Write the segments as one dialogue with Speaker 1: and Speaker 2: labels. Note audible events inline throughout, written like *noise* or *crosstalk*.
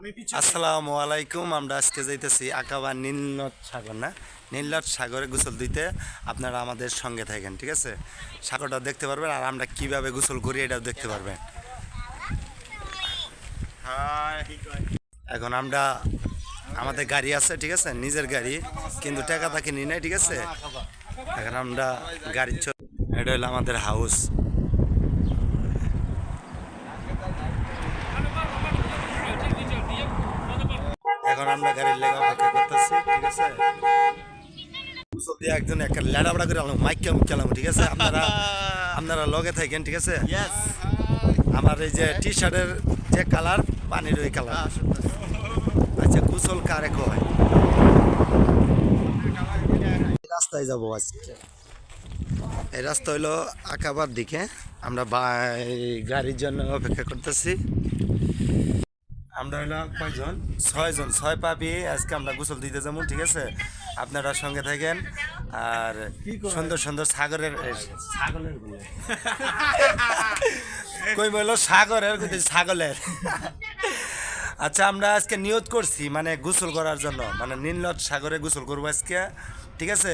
Speaker 1: আসসালামু আলাইকুম আমরা আজকে যাইতেছি আকাবা নীলনদ সাগর না? নীলনদ সাগরে গোসল দিতে। আপনারা আমাদের সঙ্গে থাকেন ঠিক আছে? সাগরটা দেখতে পারবেন আর আমরা কীভাবে গোসল করি এটাও দেখতে পারবেন। এখন আমরা আমাদের গাড়ি আছে ঠিক আছে? নিজের গাড়ি কিন্তু টাকা তাকে নিই নাই ঠিক আছে? এখন আমরা গাড়ি এটা হলো আমাদের হাউস এখন আমরা গাড়ির লেগে অপেক্ষা করতেছি ঠিক আছে? একজন একটা করে আনলাম মাইক কেমন খেলাম ঠিক আছে? আপনারা আপনারা লগে থাকেন ঠিক আছে? আমার এই যে টি শার্টের যে কালার পানির ওই কালার। আচ্ছা গোসল কারে কয় রাস্তায় যাব আজকে। এই রাস্তা হইল আকাবার দিকে। আমরা গাড়ির জন্য অপেক্ষা করতেছি। আমরা হইল কয়জন? ছয়জন। ছয় পাবি আজকে আমরা গোসল দিতে যাব ঠিক আছে? আপনারা সঙ্গে থাকেন। আর সুন্দর সুন্দর সাগরের *laughs* সাগরের কই বলল সাগরের ছাগলের *laughs* আচ্ছা আমরা আজকে নিয়ত করছি মানে গোসল করার জন্য। মানে নীলনদ সাগরে গোসল করব আজকে ঠিক আছে?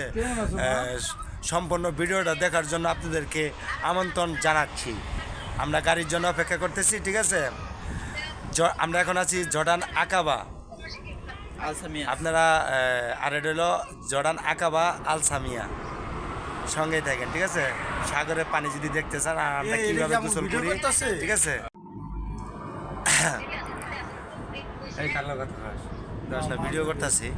Speaker 1: সম্পূর্ণ ভিডিওটা দেখার জন্য আপনাদেরকে আমন্ত্রণ জানাচ্ছি। আমরা গাড়ির জন্য অপেক্ষা করতেছি ঠিক আছে? আমরা এখন আছি জর্ডান আকাবা। আপনারা আর এটা হলো জর্ডান আকাবা আলসামিয়া। সঙ্গেই থাকেন ঠিক আছে? সাগরের পানি যদি দেখতে চান আর আমরা কীভাবে গোসল করি ঠিক আছে? এই কালো কথা। দশ না ভিডিও করতেছি।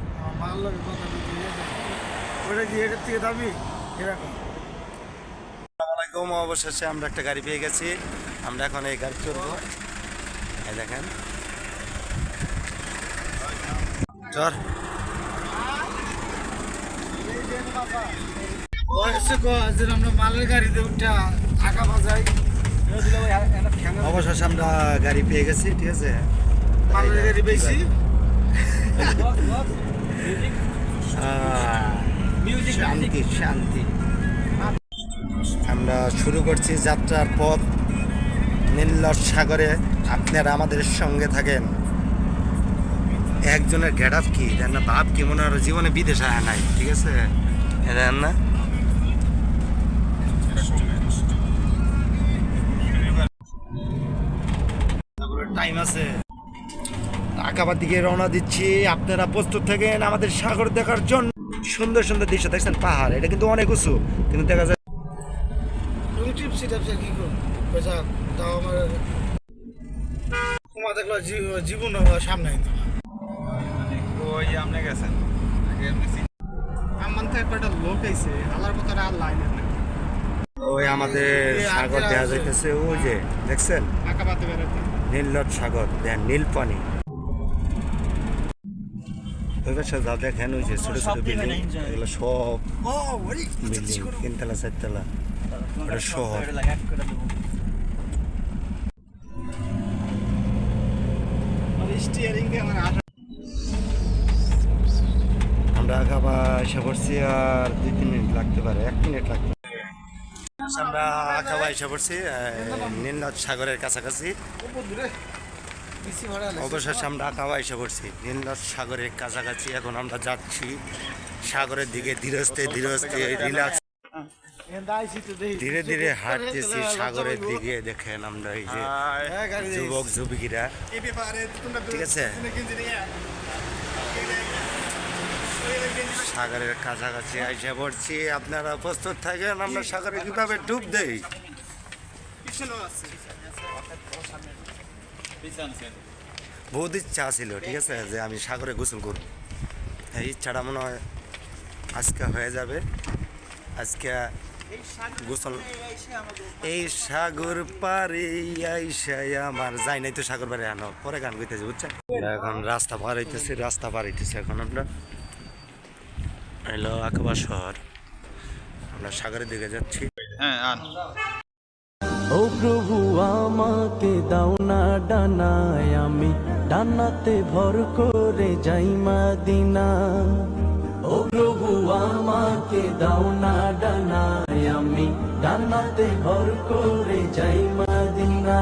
Speaker 1: অবশেষে আমরা একটা গাড়ি পেয়ে গেছি। আমরা এখন এই গাড়ি চড়বো। এই দেখেন। চর।
Speaker 2: আমরা মালের গাড়িতে উঠা আঁকা বাজাই।
Speaker 1: অবশেষে আমরা গাড়ি পেয়ে গেছি ঠিক আছে?
Speaker 2: মালের গাড়ি *laughs*
Speaker 1: শান্তি শান্তি। আমরা শুরু করছি যাত্রার পথ নীলর সাগরে। আপনারা আমাদের সঙ্গে থাকেন। একজনের গেট আপ কি? দেন না ভাব কি মনে হয় জীবনে বিদেশে আয় নাই ঠিক আছে? দেন না। টাইম আছে। আকাবার দিকে রওনা দিচ্ছি। আপনারা প্রস্তুত থাকেন আমাদের সাগর দেখার জন্য। সুন্দর সুন্দর দৃশ্য দেখছেন পাহাড় এটা কিন্তু অনেক উঁচু কিন্তু দেখা যায়
Speaker 2: তুমি টিপসি টাপসি কি করো পয়সা দাও আমার তোমার দেখল জীবন সামনে আইতো না।
Speaker 3: ওই গেছেন
Speaker 2: আমার তো একটা লোক আইছে আল্লাহর কথা আর লাইন
Speaker 1: ওই আমাদের সাগর দেখা যাইতেছে ওই যে দেখছেন? নীলনদ সাগর দেখেন নীল পানি। যা দেখেন ওই যে ছোট ছোট বিল্ডিং এগুলো সব
Speaker 2: ও ওই
Speaker 1: বিল্ডিং তিনতলা চারতলা। ওটা শহর।
Speaker 2: আমার
Speaker 1: আগাবা এসে পড়ছি আর দুই তিন মিনিট লাগতে পারে এক মিনিট লাগতে আমরা আঁকাবা এসে আহ, নীলনদ সাগরের কাছাকাছি। অবশেষে আমরা আঁকাবা এসে পড়ছি নীলনদ সাগরের কাছাকাছি। এখন আমরা যাচ্ছি সাগরের দিকে ধীরস্থে ধীরস্থে রিল্যাক্স। ধীরে ধীরে হাঁটতেছি সাগরের দিকে দেখেন আমরা এই যে
Speaker 2: হ্যাঁ
Speaker 1: যুবক যুবকীরা ঠিক আছে? সাগরের কাছাকাছি এসে পড়ছি আপনারা প্রস্তুত থাকেন আমরা সাগরে কীভাবে ডুব দেই? বহুত ইচ্ছা ছিল ঠিক আছে যে আমি সাগরে গোসল করব। এই ইচ্ছাটা মনে হয় আজকে হয়ে যাবে। আজকে গোসল। এই সাগর পারে আইসাই আমার যাই নাই তো সাগর পারে আনো পরে গান গাইতেছি বুঝছেন আমরা এখন রাস্তা পার হইতেছি রাস্তা পার হইতেছি এখন আমরা। এলো আকাবা শহর। আমরা সাগরের দিকে যাচ্ছি।
Speaker 3: হ্যাঁ
Speaker 4: ও প্রভু আমাকে দাও না ডানায় আমি ডানাতে ভর করে যাই মাদিনা। ও প্রভু, আমাকে দাও না ডানায় আমি। ডানাতে ভর করে যাই মাদিনা।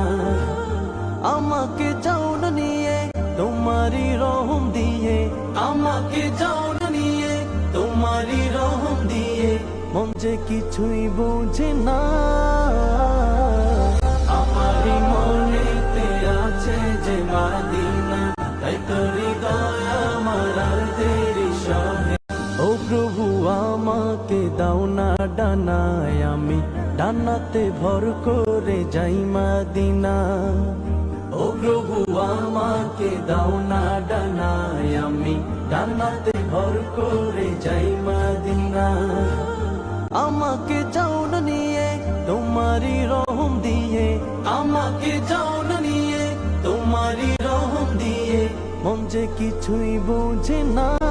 Speaker 4: আমাকে যাও না নিয়ে তোমার তোমারই রহম দিয়ে। আমাকে যাও না নিয়ে, তোমারই রহম দিয়ে। মন যে কিছুই বোঝে না। ডানাতে ভর করে যাই মাদিনা। ও প্রভু, আমাকে দাও না ডানায় আমি। ডানাতে ভর করে যাই মাদিনা। আমাকে যাও না নিয়ে, তোমারই রহম দিয়ে। আমাকে যাও না নিয়ে, তোমারই রহম দিয়ে। মন যে কিছুই বোঝে না।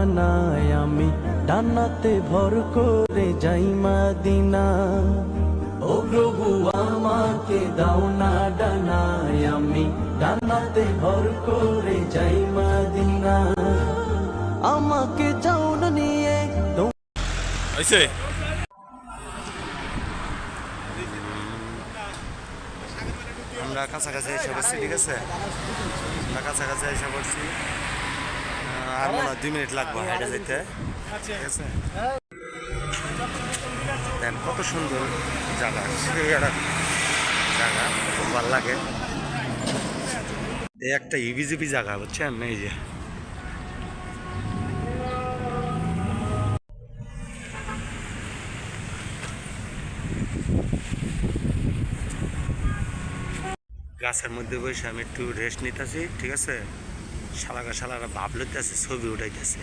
Speaker 4: না ডানায় আমি ডানাতে ভর করে যাই মাদিনা। ও প্রভু আমাকে দাও না ডানায় আমি ডানাতে ভর করে যাই মাদিনা। আমাকে যাও না নিয়ে
Speaker 1: হয়েছে আমরা কাছাকাছি এসে পড়ছি ঠিক আছে? আমরা কাছাকাছি এসে পড়ছি। আর মনে হয় দুই মিনিট লাগবে হেঁটে যেতে ঠিক দেন কত সুন্দর জায়গা, সেই জায়গা খুব ভালো লাগে। এই একটা ইভিজিবি জায়গা, বুঝছেন? এই যে। গাছের মধ্যে বসে আমি একটু রেস্ট নিতেছি, ঠিক আছে? শালাকা শালারা ভাব লইতেছে, ছবি উঠাইতেছে।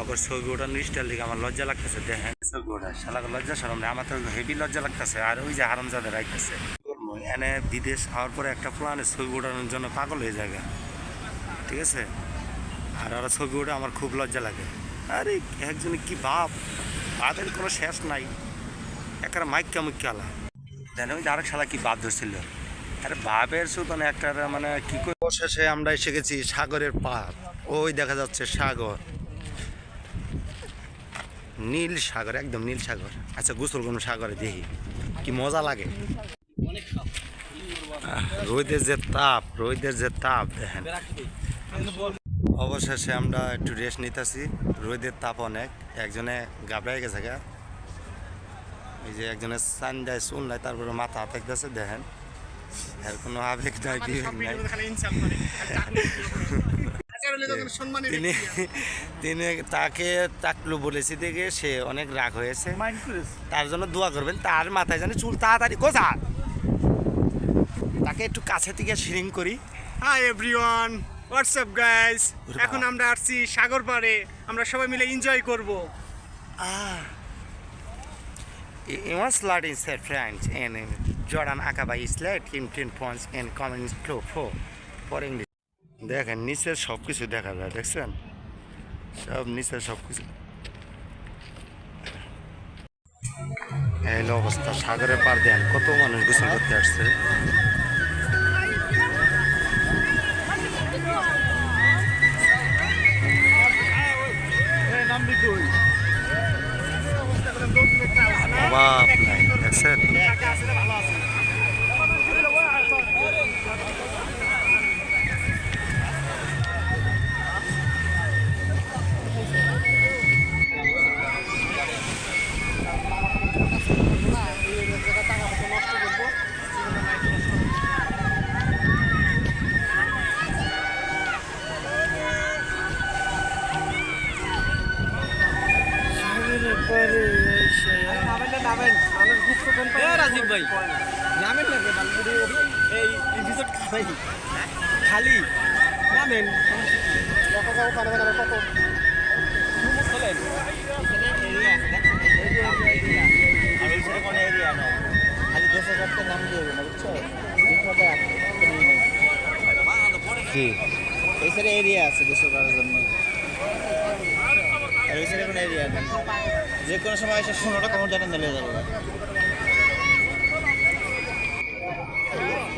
Speaker 1: আবার ছবি ওঠানোর স্টাইল দিকে আমার লজ্জা লাগতেছে, দেখেন। ছবি ওঠা শালাকা লজ্জা সরম। আমার তো হেভি লজ্জা লাগতেছে, আর ওই যে হারামজাদা রাখতেছে এনে বিদেশ হওয়ার পরে একটা প্ল্যানে ছবি ওঠানোর জন্য পাগল হয়ে যায় ঠিক আছে? আর ওরা ছবি ওঠে, আমার খুব লজ্জা লাগে। আরে একজনে কি ভাব তাদের কোনো শেষ নাই। একটা মাইক্কা দেন ওই যে আরেক শালা কি বাদ ধরছিল? আরে ভাবের সুতনে একটা মানে কি অবশেষে আমরা এসে গেছি সাগরের পার ওই দেখা যাচ্ছে সাগর। নীল সাগর, একদম নীল সাগর। আচ্ছা গোসল কোনো সাগরে, দেখি। কি মজা লাগে। রোদের যে তাপ, রোদের যে তাপ, দেখেন। অবশেষে আমরা একটু রেস্ট নিতেছি। রোদের তাপ অনেক। একজনে গাবড়াই গেছে গা। এই যে একজনের সান দেয় চুল নাই, তারপরে মাথা হাতে দেখেন। এর কোনো আবেগ নাই। তিনি তিনি তাকে তাকলু বলেছি দেখে সে অনেক রাগ হয়েছে। তার জন্য দোয়া করবেন তার মাথায় জানি চুল তাড়াতাড়ি কোথা তাকে একটু কাছে থেকে শিরিং করি।
Speaker 2: হাই এভরিওয়ান হোয়াটসঅ্যাপ গাইস এখন আমরা আসছি সাগর পাড়ে। আমরা সবাই মিলে এনজয় করব।
Speaker 1: Ah. It was sliding said French and uh, Jordan Akaba is led him 10 points and coming flow for for English. দেখেন নিচের সব কিছু দেখা যায় দেখছেন সব নিচের সব কিছু এই অবস্থা সাগরে পার দেন কত মানুষ গোসল করতে আসছে অভাব নাই দেখছেন
Speaker 2: রাজীব ভাই। নামেন না এই এপিসোড খাই খালি। নামেন
Speaker 1: কি?
Speaker 5: এই সাইডে এরিয়া আছে গোসল করার জন্য। আর ওই সাইডে কোনো এরিয়া নেই। যে কোনো সময় এসে শোনোটা কমর জানা নিলে যাবে হ্যাঁ হ্যাঁ বসা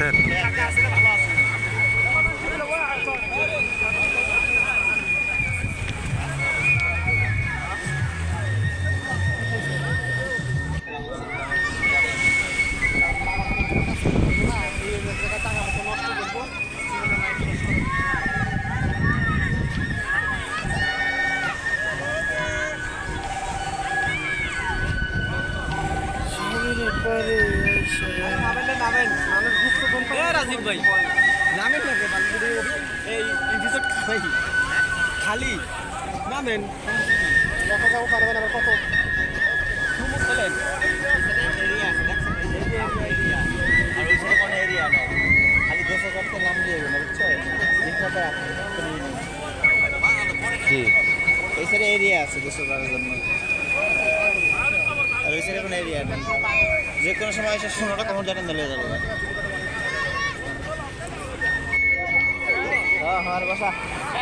Speaker 1: নাই
Speaker 5: বুঝছ লিখাটা
Speaker 1: কি
Speaker 5: এই সাইডে এরিয়া আছে দুশো টাকার জন্য। আর ওই সাইডে কোনো এরিয়া নেই। যে কোনো সময় এসে শোনোটা কখন জানেন দিলে যাবে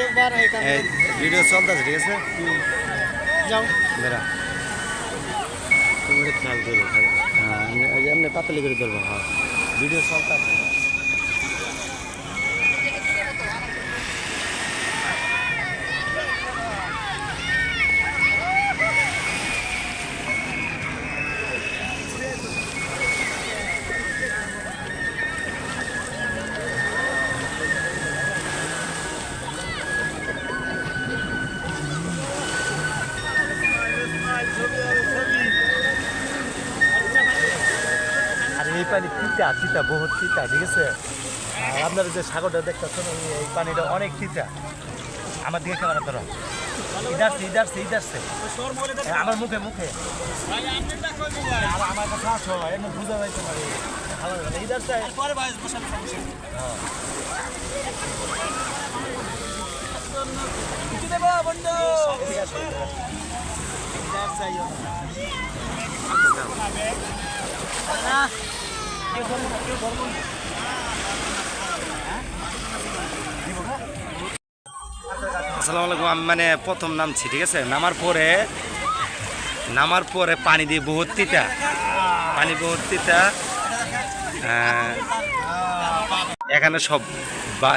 Speaker 5: একবার
Speaker 1: ভিডিও চলতেছে ঠিক আছে?
Speaker 5: যাও।
Speaker 1: বেড়া। তুমি খেয়াল করব হ্যাঁ এমনি- এমনি পাতলি করে ধরবো হ্যাঁ। ভিডিও চলতেছে। তিতা তিতা বহুত তিতা ঠিক আছে? আর আপনারা যে সাগরটা দেখতেছেন এই- এই পানিটা অনেক তিতা আমার দিকে ক্যামেরা ধরো। ইদারছে ইদারছে ইদারছে আমার মুখে মুখে। আমার- আমার কাছে আসো এমন বুঝা যাইতে পারি। ইদারছে। আসসালামু আলাইকুম আমি মানে প্রথম নামছি, ঠিক আছে? নামার পরে নামার পরে পানি দিয়ে বহুত তিতা। পানি বহুত তিতা। এখানে সব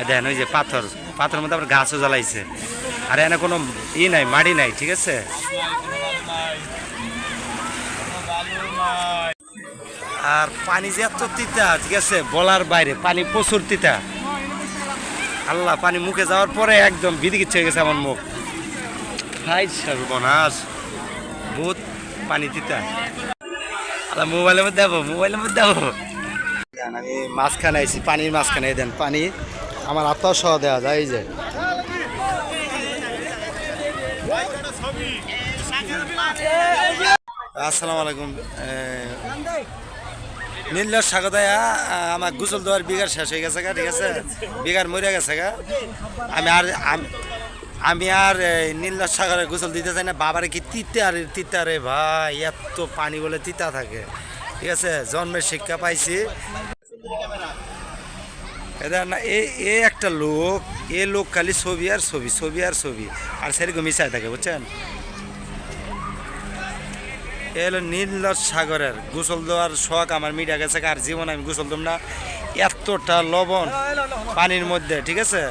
Speaker 1: দেখেন ওই যে পাথর, পাথরের মধ্যে আবার গাছও জ্বালাইছে। আর এখানে কোনো ই নাই, মাটি নাই, ঠিক আছে? আর পানি যে এত তিতা, ঠিক আছে? বলার বাইরে, পানি প্রচুর তিতা। আল্লাহ, পানি মুখে যাওয়ার পরে একদম বিদিকিচ্ছে হয়ে গেছে আমার মুখ। হাই, সর্বনাশ। বহুত পানি তিতা। আল্লাহ, মোবাইলের মধ্যে দেবো মোবাইলের মধ্যে দেবো আমি মাঝখানে আইছি, পানির মাঝখানে দেন, পানি আমার আত্মাও সহ দেওয়া যায়, এই যে। আসসালামু আলাইকুম। নীল স্বাগতায়া আমার গুসল দেওয়ার বিঘার শেষ হয়ে গেছে গা, ঠিক আছে? বিঘার মরে গেছে গা। আমি আর, আম- আর নীল সাগরে গোসল দিতে চাই না। বাবারে কি তিতে আর তিতা রে ভাই, এত পানি বলে তিতা থাকে। ঠিক আছে? জন্মের শিক্ষা পাইছি। এটা না, এ একটা লোক, এ লোক খালি ছবি আর ছবি ছবি আর ছবি। আর সেরকম মিশাই থাকে, বুঝছেন? এ হলো সাগরের গোসল দেওয়ার শখ আমার মিডিয়া গেছে আর জীবন আমি গোসল দেব না? এতটা লবণ পানির মধ্যে, ঠিক আছে?